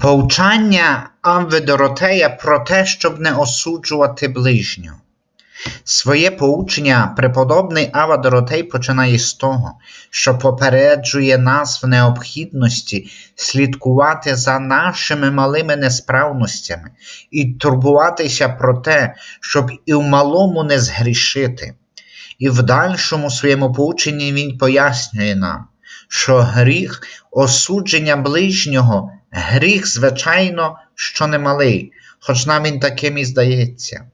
Повчання Амви Доротея про те, щоб не осуджувати ближнього. Своє поучення преподобний Ава Доротей починає з того, що попереджує нас в необхідності слідкувати за нашими малими несправностями і турбуватися про те, щоб і в малому не згрішити. І в дальшому своєму поученні він пояснює нам, що гріх осудження ближнього, гріх, звичайно, що немалий, хоч нам він таким і здається.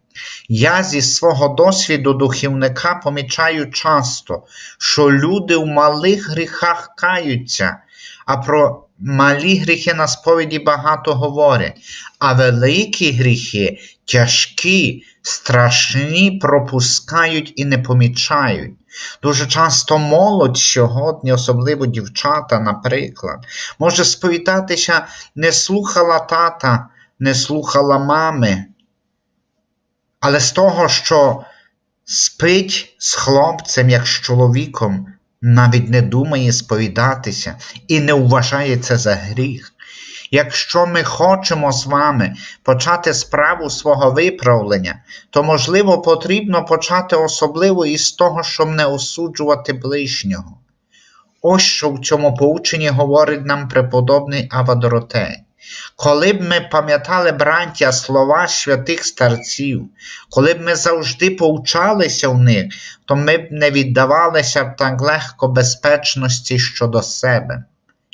Я зі свого досвіду духівника помічаю часто, що люди в малих гріхах каються, а про малі гріхи на сповіді багато говорять, а великі гріхи, тяжкі, страшні пропускають і не помічають. Дуже часто молодь сьогодні, особливо дівчата, наприклад, може сповідатися, не слухала тата, не слухала мами. Але з того, що спить з хлопцем, як з чоловіком, навіть не думає сповідатися і не вважає це за гріх. Якщо ми хочемо з вами почати справу свого виправлення, то, можливо, потрібно почати особливо із того, щоб не осуджувати ближнього. Ось що в цьому поученні говорить нам преподобний Ава Доротей. Коли б ми пам'ятали, браття, слова святих старців, коли б ми завжди повчалися в них, то ми б не віддавалися б так легко безпечності щодо себе.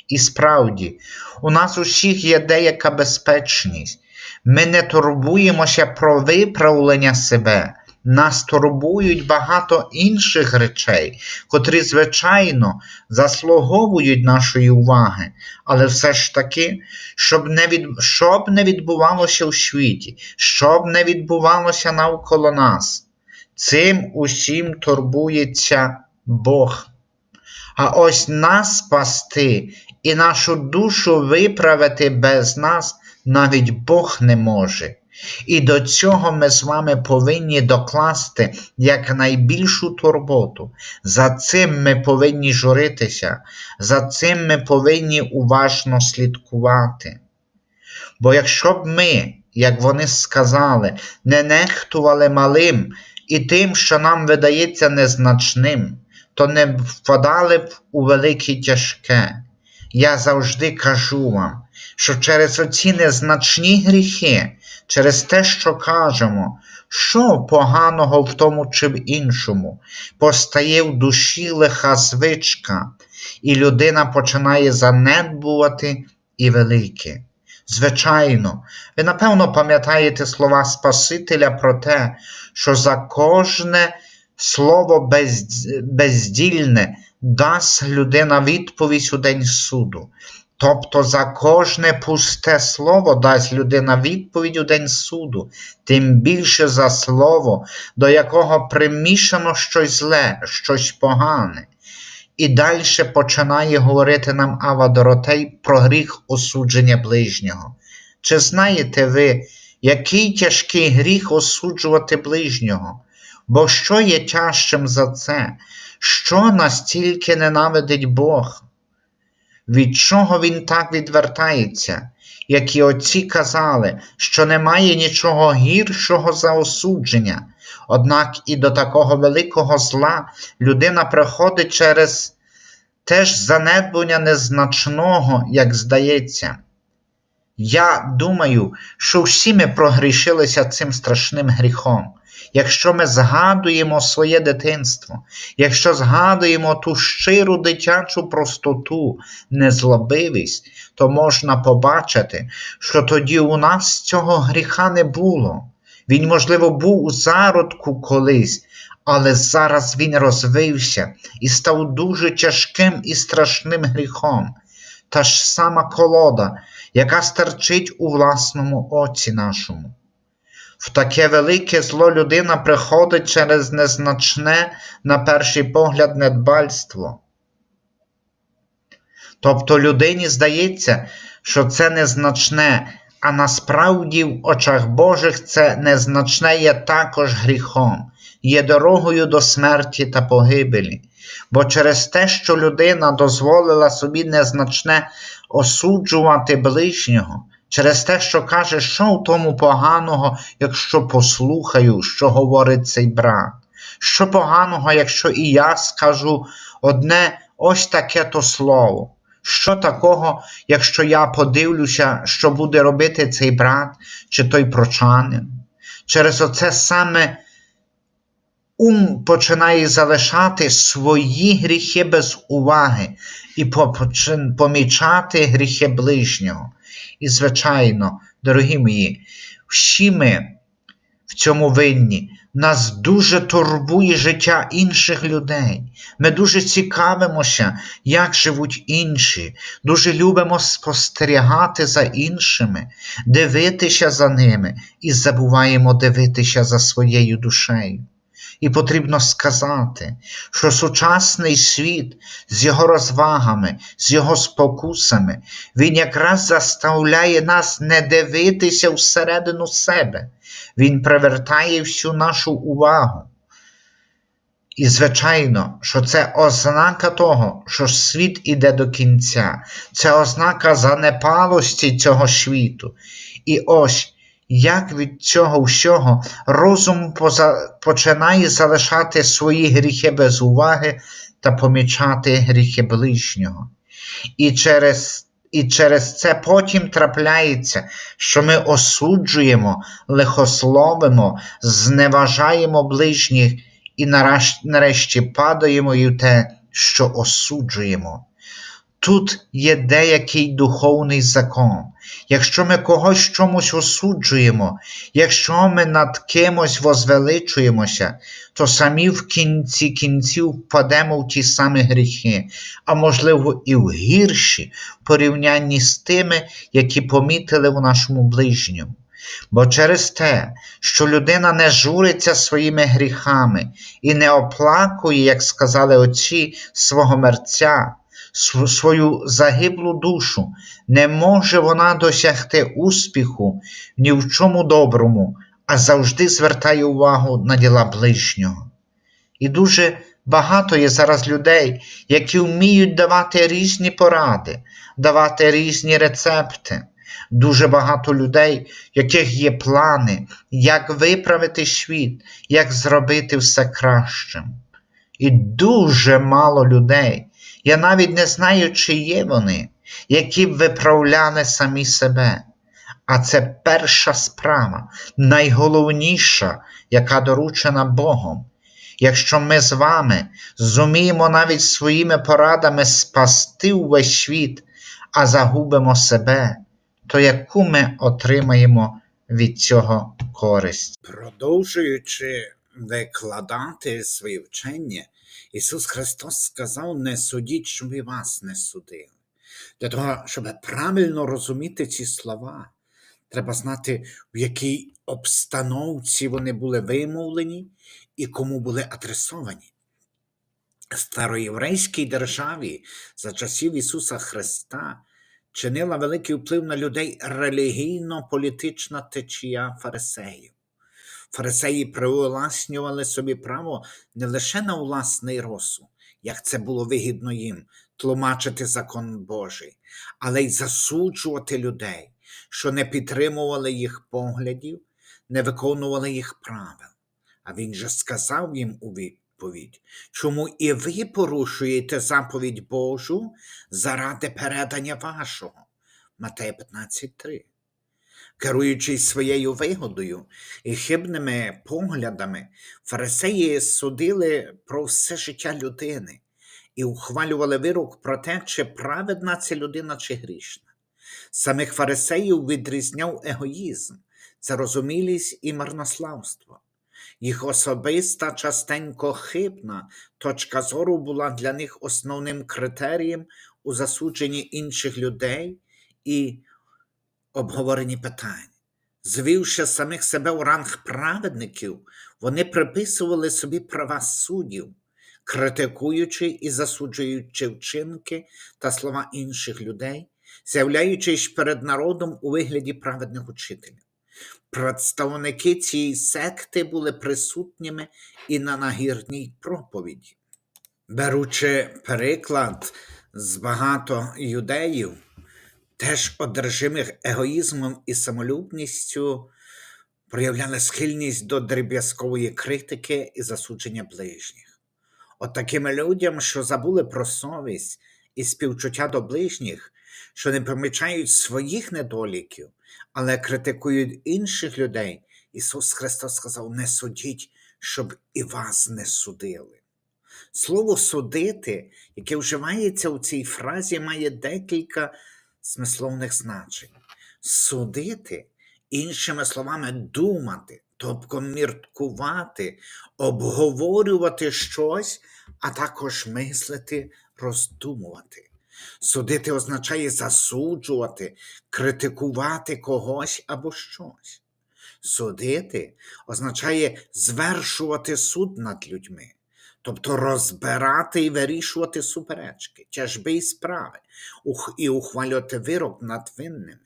І справді, у нас усіх є деяка безпечність. Ми не турбуємося про виправлення себе, нас турбують багато інших речей, котрі, звичайно, заслуговують нашої уваги, але все ж таки, щоб не від... щоб не відбувалося у світі, щоб не відбувалося навколо нас. Цим усім турбується Бог. А ось нас спасти і нашу душу виправити без нас навіть Бог не може. І до цього ми з вами повинні докласти якнайбільшу турботу. За цим ми повинні журитися, за цим ми повинні уважно слідкувати. Бо якщо б ми, як вони сказали, не нехтували малим і тим, що нам видається незначним, то не впадали б у велике тяжке. Я завжди кажу вам, що через оці незначні гріхи, через те, що кажемо, що поганого в тому чи в іншому, постає в душі лиха звичка, і людина починає занедбувати і велике. Звичайно, ви напевно пам'ятаєте слова Спасителя про те, що за кожне слово бездільне дасть людина відповідь у день суду. Тобто за кожне пусте слово дасть людина відповідь у день суду, тим більше за слово, до якого примішано щось зле, щось погане. І далі починає говорити нам Ава Доротей про гріх осудження ближнього. Чи знаєте ви, який тяжкий гріх осуджувати ближнього? Бо що є тяжчим за це? Що настільки ненавидить Бог? Від чого він так відвертається, як і отці казали, що немає нічого гіршого за осудження, однак і до такого великого зла людина приходить через теж занедбання незначного, як здається. Я думаю, що всі ми прогрішилися цим страшним гріхом. Якщо ми згадуємо своє дитинство, якщо згадуємо ту щиру дитячу простоту, незлобивість, то можна побачити, що тоді у нас цього гріха не було. Він, можливо, був у зародку колись, але зараз він розвився і став дуже тяжким і страшним гріхом. Та ж сама колода, яка стерчить у власному оці нашому. В таке велике зло людина приходить через незначне, на перший погляд, недбальство. Тобто людині здається, що це незначне, а насправді в очах Божих це незначне є також гріхом, є дорогою до смерті та погибелі. Бо через те, що людина дозволила собі незначне осуджувати ближнього, через те, що каже, що в тому поганого, якщо послухаю, що говорить цей брат, що поганого, якщо і я скажу одне ось таке то слово. Що такого, якщо я подивлюся, що буде робити цей брат чи той прочанин? Через оце саме ум починає залишати свої гріхи без уваги і помічати гріхи ближнього. І, звичайно, дорогі мої, всі ми в цьому винні. Нас дуже турбує життя інших людей. Ми дуже цікавимося, як живуть інші, дуже любимо спостерігати за іншими, дивитися за ними і забуваємо дивитися за своєю душею. І потрібно сказати, що сучасний світ з його розвагами, з його спокусами, він якраз заставляє нас не дивитися всередину себе. Він привертає всю нашу увагу. І, звичайно, що це ознака того, що світ іде до кінця, це ознака занепалості цього світу. І ось як від цього всього розум поза... починає залишати свої гріхи без уваги та помічати гріхи ближнього. І через, і через це потім трапляється, що ми осуджуємо, лихословимо, зневажаємо ближніх і нарешті падаємо і в те, що осуджуємо. Тут є деякий духовний закон. Якщо ми когось чомусь осуджуємо, якщо ми над кимось возвеличуємося, то самі в кінці кінців впадемо в ті самі гріхи, а можливо і в гірші в порівнянні з тими, які помітили в нашому ближньому. Бо через те, що людина не журиться своїми гріхами і не оплакує, як сказали отці, свого мерця, свою загиблу душу, не може вона досягти успіху ні в чому доброму, а завжди звертає увагу на діла ближнього. І дуже багато є зараз людей, які вміють давати різні поради, давати різні рецепти. Дуже багато людей, яких є плани, як виправити світ, як зробити все кращим. І дуже мало людей, я навіть не знаю, чи є вони, які б виправляли самі себе. А це перша справа, найголовніша, яка доручена Богом. Якщо ми з вами зуміємо навіть своїми порадами спасти увесь світ, а загубимо себе, то яку ми отримаємо від цього користь? Продовжуючи викладати своє вчення, Ісус Христос сказав: не судіть, щоб і вас не судили. Для того, щоб правильно розуміти ці слова, треба знати, в якій обстановці вони були вимовлені і кому були адресовані. В староєврейській державі за часів Ісуса Христа чинила великий вплив на людей релігійно-політична течія фарисеїв. Фарисеї привласнювали собі право не лише на власний розсуд, як це було вигідно їм тлумачити закон Божий, але й засуджувати людей, що не підтримували їх поглядів, не виконували їх правил. А він же сказав їм у відповідь, чому і ви порушуєте заповідь Божу заради передання вашого. Матея 15.3 керуючись своєю вигодою і хибними поглядами, фарисеї судили про все життя людини і ухвалювали вирок про те, чи праведна ця людина, чи грішна. Самих фарисеїв відрізняв егоїзм, зарозумілість і марнославство. Їх особиста, частенько хибна точка зору була для них основним критерієм у засудженні інших людей і обговорені питання. Звівши самих себе у ранг праведників, вони приписували собі права суддів, критикуючи і засуджуючи вчинки та слова інших людей, з'являючись перед народом у вигляді праведних учителів. Представники цієї секти були присутніми і на нагірній проповіді. Беручи приклад з багато юдеїв, теж одержимих егоїзмом і самолюбністю, проявляли схильність до дріб'язкової критики і засудження ближніх. От такими людям, що забули про совість і співчуття до ближніх, що не помічають своїх недоліків, але критикують інших людей, Ісус Христос сказав: не судіть, щоб і вас не судили. Слово судити, яке вживається у цій фразі, має декілька смисловних значень. Судити, іншими словами, думати, тобто міркувати, обговорювати щось, а також мислити, роздумувати. Судити означає засуджувати, критикувати когось або щось. Судити означає звершувати суд над людьми, Тобто розбирати і вирішувати суперечки, тяжби і справи, і ухвалювати вирок над винними.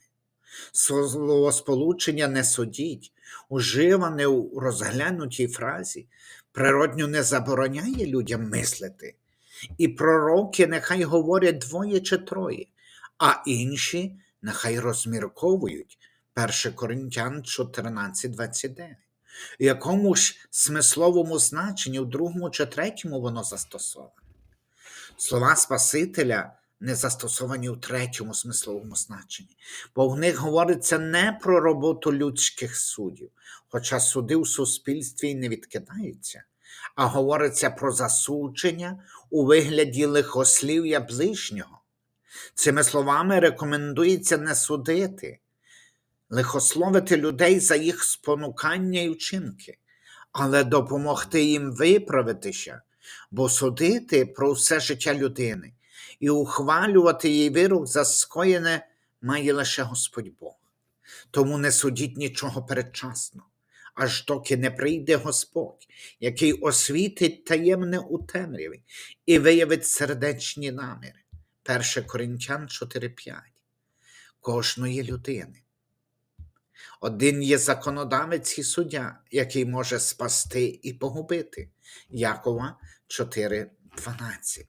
Словосполучення не судіть, уживане у розглянутій фразі, природньо не забороняє людям мислити. І пророки нехай говорять двоє чи троє, а інші нехай розмірковують 1 Коринтян 14, 29 якомусь смисловому значенні, в другому чи третьому воно застосоване. Слова Спасителя не застосовані у третьому смисловому значенні, бо в них говориться не про роботу людських судів, хоча суди в суспільстві й не відкидаються, а говориться про засудження у вигляді лихослів'я ближнього. Цими словами рекомендується не судити лихословити людей за їх спонукання і вчинки, але допомогти їм виправитися, бо судити про все життя людини і ухвалювати їй вирок за скоєне має лише Господь Бог. Тому не судіть нічого передчасно, аж доки не прийде Господь, який освітить таємне у темряві і виявить сердечні наміри. 1 Коринтян 4:5. Кожної людини. Один є законодавець і суддя, який може спасти і погубити. Якова 4.12.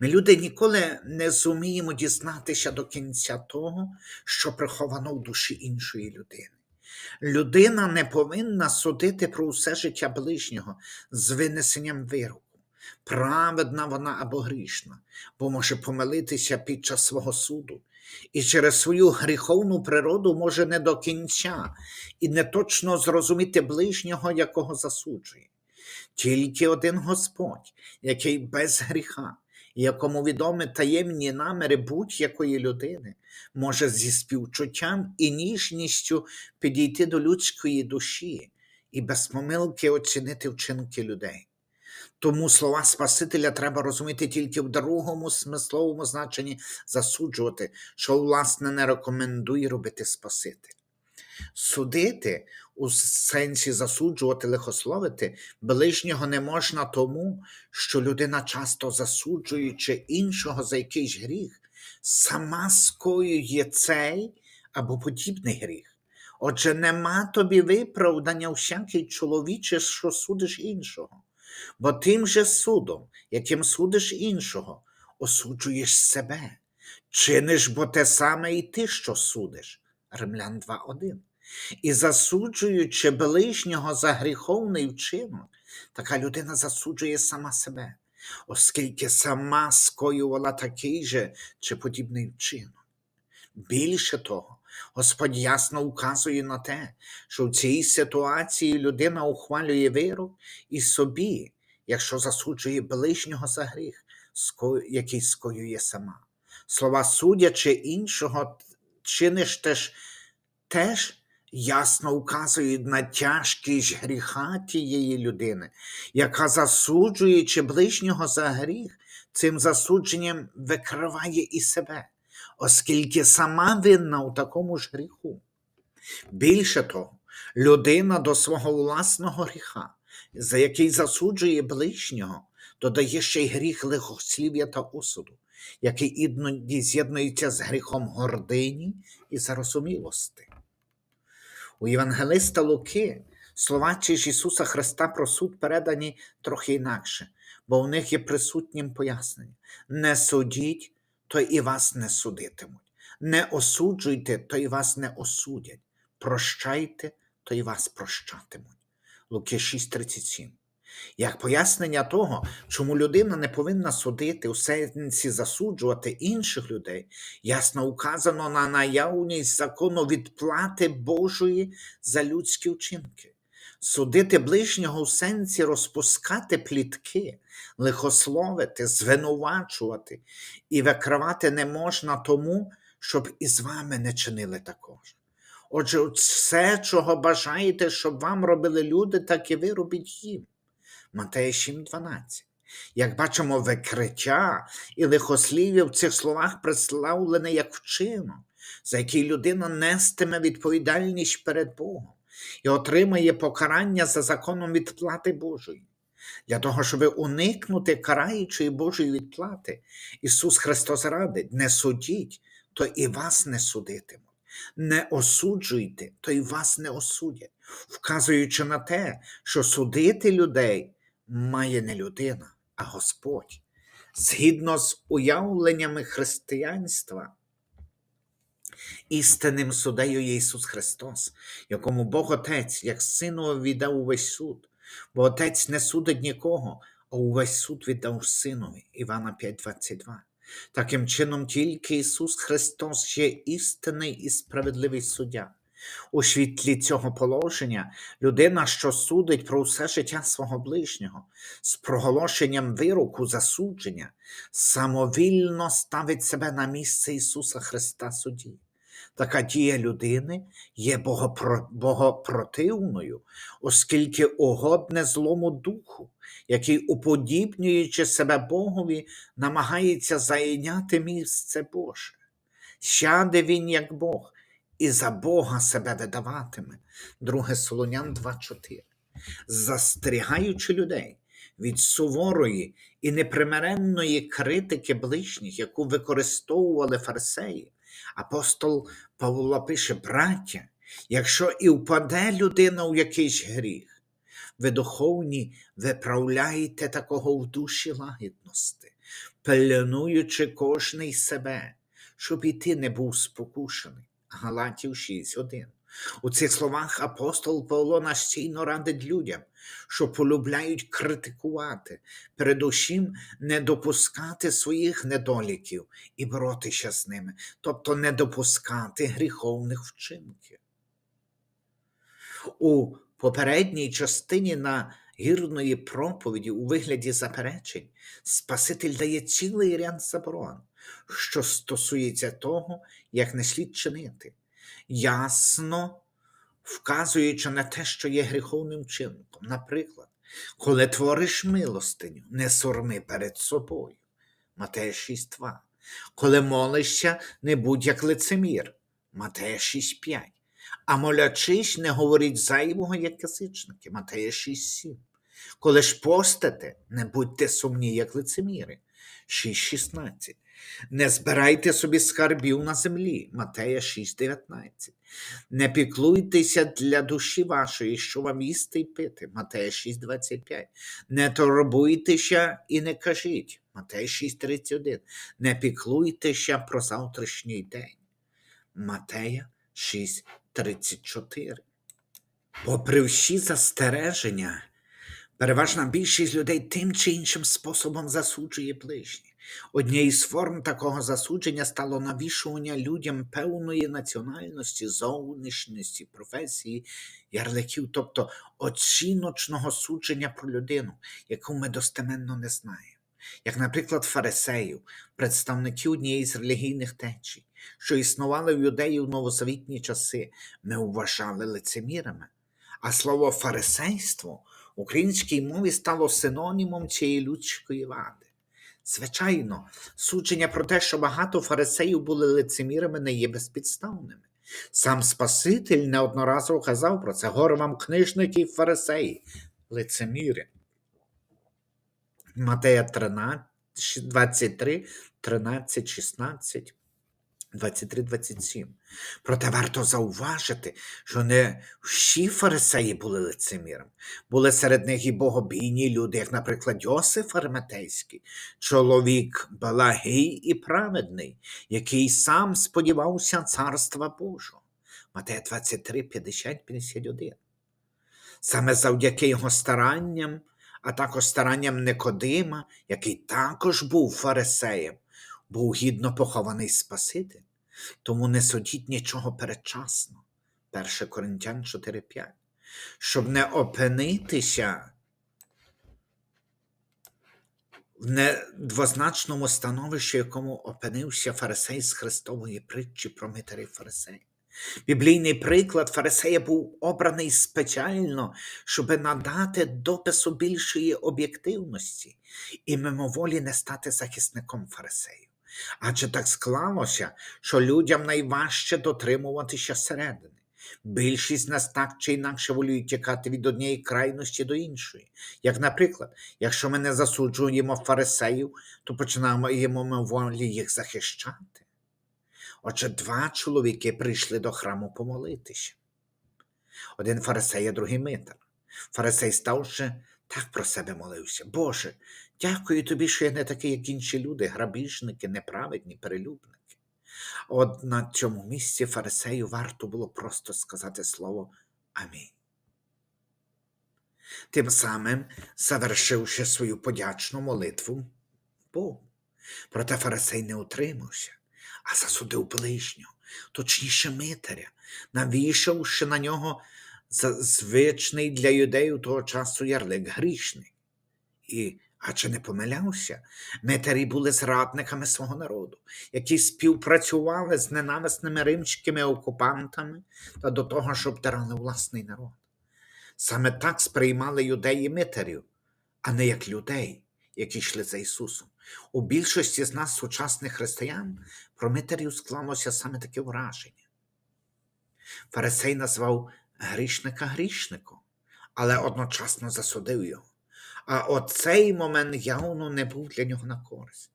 Ми, люди, ніколи не зуміємо дізнатися до кінця того, що приховано в душі іншої людини. Людина не повинна судити про усе життя ближнього з винесенням вироку. Праведна вона або грішна, бо може помилитися під час свого суду, і через свою гріховну природу може не до кінця і не точно зрозуміти ближнього, якого засуджує. Тільки один Господь, який без гріха, якому відомі таємні наміри будь-якої людини, може зі співчуттям і ніжністю підійти до людської душі і без помилки оцінити вчинки людей. Тому слова Спасителя треба розуміти тільки в другому смисловому значенні засуджувати, що, власне, не рекомендує робити Спаситель. Судити у сенсі засуджувати, лихословити ближнього не можна тому, що людина, часто засуджуючи іншого за якийсь гріх, сама скоює цей або подібний гріх. Отже, нема тобі виправдання всякий чоловіче, що судиш іншого. Бо тим же судом, яким судиш іншого, осуджуєш себе. Чиниш бо те саме і ти, що судиш. Римлян 2.1. І засуджуючи ближнього за гріховний вчинок, така людина засуджує сама себе, оскільки сама скоювала такий же чи подібний вчинок. Більше того, Господь ясно указує на те, що в цій ситуації людина ухвалює вирок і собі, якщо засуджує ближнього за гріх, який скоює сама. Слова судячи іншого, чиниш теж, теж ясно указують на тяжкість гріха тієї людини, яка, засуджуючи ближнього за гріх, цим засудженням викриває і себе, оскільки сама винна у такому ж гріху. Більше того, людина до свого власного гріха, за який засуджує ближнього, додає ще й гріх лихослів'я та осуду, який іноді з'єднується з гріхом гордині і зарозумілости. У Євангелиста Луки слова чи ж Ісуса Христа про суд передані трохи інакше. бо в них є присутнім пояснення. Не судіть, то і вас не судитимуть. Не осуджуйте, то і вас не осудять. Прощайте, то і вас прощатимуть. Луки 6:37. Як пояснення того, чому людина не повинна судити у сенсі засуджувати інших людей, ясно указано на наявність закону відплати Божої за людські вчинки. Судити ближнього у сенсі розпускати плітки, лихословити, звинувачувати і викривати не можна тому, щоб і з вами не чинили також. Отже, все, чого бажаєте, щоб вам робили люди, так і ви робіть їм. Матея 7.12. Як бачимо, викриття і лихослів'я в цих словах представлене як вчинок, за який людина нестиме відповідальність перед Богом і отримає покарання за законом відплати Божої. Для того, щоб уникнути караючої Божої відплати, Ісус Христос радить: не судіть, то і вас не судитимуть. Не осуджуйте, то і вас не осудять, вказуючи на те, що судити людей має не людина, а Господь. Згідно з уявленнями християнства, істинним судею є Ісус Христос, якому Бог Отець, як Сину віддав увесь суд, бо Отець не судить нікого, а увесь суд віддав Синові. Івана 5:22. Таким чином, тільки Ісус Христос є істинний і справедливий суддя. У світлі цього положення людина, що судить про все життя свого ближнього, з проголошенням вироку засудження, самовільно ставить себе на місце Ісуса Христа судді. Така дія людини є богопро... богопротивною, оскільки угодне злому духу, який, уподібнюючи себе Богові, намагається зайняти місце Боже. Сяде він як Бог, і за Бога себе видаватиме. 2 Солонян 2.4. Застерігаючи людей від суворої і непримиренної критики ближніх, яку використовували фарисеї, апостол Павло пише: браття, якщо і впаде людина у якийсь гріх, ви духовні виправляєте такого в душі лагідності, пильнуючи кожний себе, щоб і ти не був спокушений. Галатів 6.1. У цих словах апостол Павло настійно радить людям, що полюбляють критикувати, передусім не допускати своїх недоліків і боротися з ними, тобто не допускати гріховних вчинків. У попередній частині на гірної проповіді у вигляді заперечень Спаситель дає цілий ряд заборон, що стосується того, як не слід чинити, ясно вказуючи на те, що є гріховним чинком. Наприклад, коли твориш милостиню, не сорми перед собою. Матея 6.2. Коли молишся, не будь як лицемір. Матея 6.5. А молячись, не говоріть зайвого, як язичники. Матея 6.7. Коли ж постите, не будьте сумні, як лицеміри. 6.16. Не збирайте собі скарбів на землі. Матея 6.19. Не піклуйтеся для душі вашої, що вам їсти й пити. Матея 6.25. Не турбуйтеся і не кажіть. Матея 6.31. Не піклуйтеся про завтрашній день. Матея 6.34. Попри всі застереження, переважна більшість людей тим чи іншим способом засуджує ближніх. Однією з форм такого засудження стало навішування людям певної національності, зовнішності, професії, ярликів, тобто оціночного судження про людину, яку ми достеменно не знаємо. Як, наприклад, фарисеїв, представників однієї з релігійних течій, що існували в юдеї в новозавітні часи, ми вважали лицемірами. А слово фарисейство українській мові стало синонімом цієї людської вади. Звичайно, судження про те, що багато фарисеїв були лицемірами, не є безпідставними. Сам Спаситель неодноразово казав про це горе вам книжники і фарисеї, лицеміри. Матея 13, 23, 13, 16. 23-27. Проте варто зауважити, що не всі фарисеї були лицемірами. Були серед них і богобійні люди, як, наприклад, Йосиф Арметейський, чоловік благий і праведний, який сам сподівався царства Божого. Матея 23, 50, 51. Саме завдяки його старанням, а також старанням Никодима, який також був фарисеєм, був гідно похований Спаситель. Тому не судіть нічого передчасно. 1 Коринтян 4.5. Щоб не опинитися в недвозначному становищі, якому опинився фарисей з Христової притчі про митарів фарисеїв. Біблійний приклад фарисея був обраний спеціально, щоб надати допису більшої об'єктивності і мимоволі не стати захисником фарисеїв. Адже так склалося, що людям найважче дотримуватися середини. Більшість з нас так чи інакше волюють тікати від однієї крайності до іншої. Як, наприклад, якщо ми не засуджуємо фарисеїв, то починаємо мимоволі їх захищати. Отже, два чоловіки прийшли до храму помолитися. Один фарисей, а другий митар. Фарисей ставши, так про себе молився. Боже, дякую тобі, що я не такий, як інші люди, грабіжники, неправедні, перелюбники. От на цьому місці фарисею варто було просто сказати слово Амінь. Тим самим завершивши свою подячну молитву Богу. Проте фарисей не утримався а засудив ближнього, точніше митаря, навішавши на нього звичний для юдеїв того часу ярлик грішний. І, а чи не помилявся, митарі були зрадниками свого народу, які співпрацювали з ненависними римськими окупантами та до того, щоб обдирали власний народ. Саме так сприймали юдеї митарів, а не як людей, які йшли за Ісусом. У більшості з нас, сучасних християн, про митарів склалося саме таке враження. Фарисей назвав грішника грішником, але одночасно засудив його. А оцей момент явно не був для нього на користь.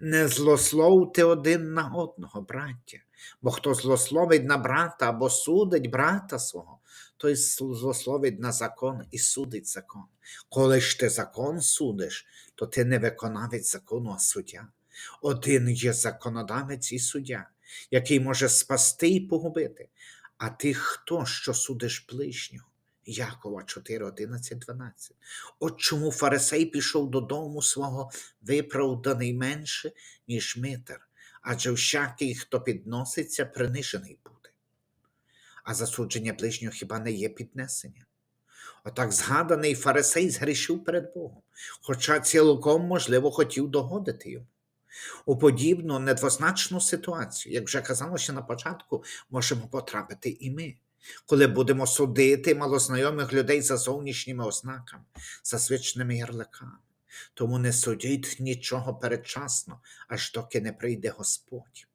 Не злословте один на одного, браття, бо хто злословить на брата або судить брата свого, той злословить на закон і судить закон. Коли ж ти закон судиш, то ти не виконавець закону, а суддя. Один є законодавець і суддя, який може спасти і погубити. А ти хто, що судиш ближнього? Якова 4, 11, 12. От чому фарисей пішов додому свого виправданий менше, ніж митар, адже всякий, хто підноситься, принижений буде. А засудження ближнього хіба не є піднесення? Отак згаданий фарисей згрішив перед Богом, хоча цілком, можливо, хотів догодити йому. У подібну недвозначну ситуацію, як вже казалося на початку, можемо потрапити і ми, коли будемо судити малознайомих людей за зовнішніми ознаками, за звичними ярликами. Тому не судіть нічого передчасно, аж доки не прийде Господь.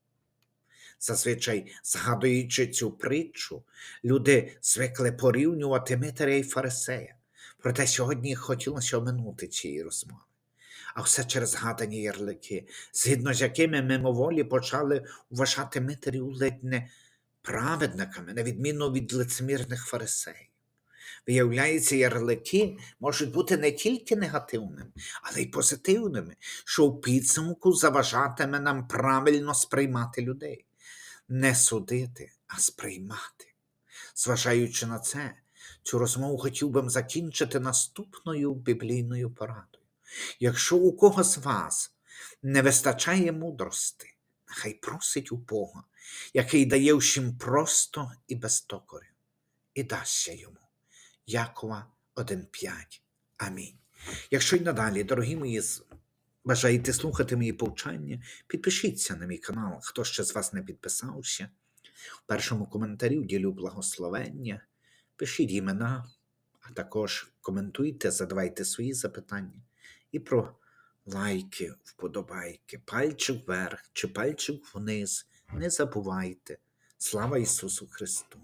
Зазвичай, згадуючи цю притчу, люди звикли порівнювати Митаря і Фарисея. Проте сьогодні хотілося оминути цієї розмови. А все через згадані ярлики, згідно з якими мимоволі почали вважати Митарів ледь не праведниками, на відміну від лицемірних фарисеїв. Виявляється, ярлики можуть бути не тільки негативними, але й позитивними, що в підсумку заважатиме нам правильно сприймати людей не судити, а сприймати. Зважаючи на це, цю розмову хотів би закінчити наступною біблійною порадою. Якщо у кого з вас не вистачає мудрости, нехай просить у Бога, який дає всім просто і без докорів, і дасться йому. Якова 1.5. Амінь. Якщо й надалі, дорогі мої Бажаєте слухати мої повчання? Підпишіться на мій канал, хто ще з вас не підписався. У першому коментарі ділю благословення. Пишіть імена, а також коментуйте, задавайте свої запитання і про лайки, вподобайки, пальчик вверх чи пальчик вниз. Не забувайте. Слава Ісусу Христу!